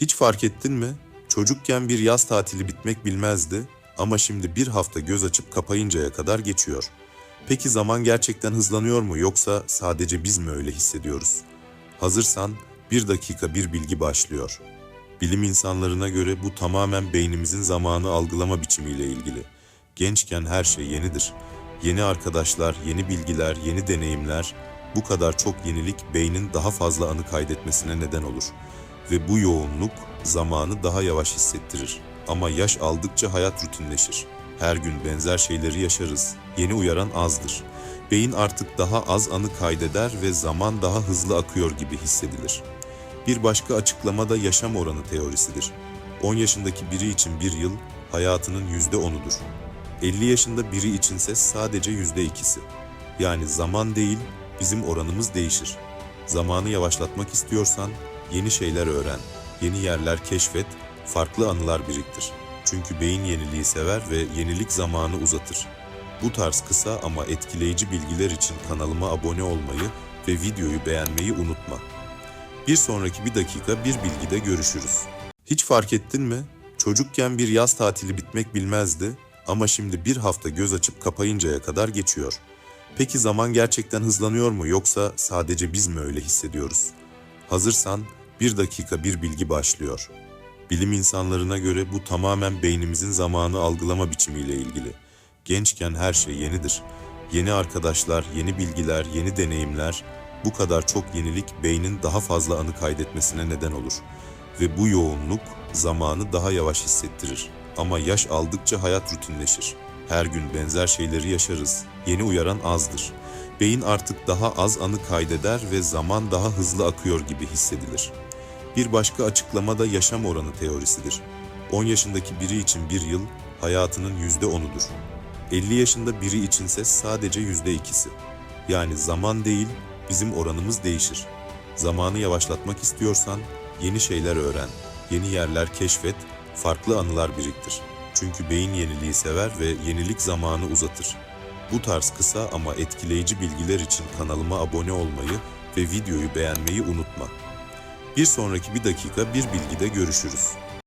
Hiç fark ettin mi? Çocukken bir yaz tatili bitmek bilmezdi ama şimdi bir hafta göz açıp kapayıncaya kadar geçiyor. Peki zaman gerçekten hızlanıyor mu yoksa sadece biz mi öyle hissediyoruz? Hazırsan bir dakika bir bilgi başlıyor. Bilim insanlarına göre bu tamamen beynimizin zamanı algılama biçimiyle ilgili. Gençken her şey yenidir. Yeni arkadaşlar, yeni bilgiler, yeni deneyimler, bu kadar çok yenilik beynin daha fazla anı kaydetmesine neden olur. Ve bu yoğunluk zamanı daha yavaş hissettirir. Ama yaş aldıkça hayat rutinleşir. Her gün benzer şeyleri yaşarız. Yeni uyaran azdır. Beyin artık daha az anı kaydeder ve zaman daha hızlı akıyor gibi hissedilir. Bir başka açıklama da yaşam oranı teorisidir. 10 yaşındaki biri için bir yıl hayatının %10'udur. 50 yaşında biri içinse sadece %2'si. Yani zaman değil, bizim oranımız değişir. Zamanı yavaşlatmak istiyorsan yeni şeyler öğren, yeni yerler keşfet, farklı anılar biriktir. Çünkü beyin yeniliği sever ve yenilik zamanı uzatır. Bu tarz kısa ama etkileyici bilgiler için kanalıma abone olmayı ve videoyu beğenmeyi unutma. Bir sonraki bir dakika bir bilgide görüşürüz. Hiç fark ettin mi? Çocukken bir yaz tatili bitmek bilmezdi ama şimdi bir hafta göz açıp kapayıncaya kadar geçiyor. Peki zaman gerçekten hızlanıyor mu yoksa sadece biz mi öyle hissediyoruz? Hazırsan bir dakika bir bilgi başlıyor. Bilim insanlarına göre bu tamamen beynimizin zamanı algılama biçimiyle ilgili. Gençken her şey yenidir. Yeni arkadaşlar, yeni bilgiler, yeni deneyimler, bu kadar çok yenilik beynin daha fazla anı kaydetmesine neden olur. Ve bu yoğunluk zamanı daha yavaş hissettirir. Ama yaş aldıkça hayat rutinleşir. Her gün benzer şeyleri yaşarız. Yeni uyaran azdır. Beyin artık daha az anı kaydeder ve zaman daha hızlı akıyor gibi hissedilir. Bir başka açıklama da yaşam oranı teorisidir. 10 yaşındaki biri için bir yıl hayatının %10'udur. 50 yaşında biri içinse sadece %2'si. Yani zaman değil, bizim oranımız değişir. Zamanı yavaşlatmak istiyorsan yeni şeyler öğren, yeni yerler keşfet, farklı anılar biriktir. Çünkü beyin yeniliği sever ve yenilik zamanı uzatır. Bu tarz kısa ama etkileyici bilgiler için kanalıma abone olmayı ve videoyu beğenmeyi unutma. Bir sonraki bir dakika bir bilgide görüşürüz.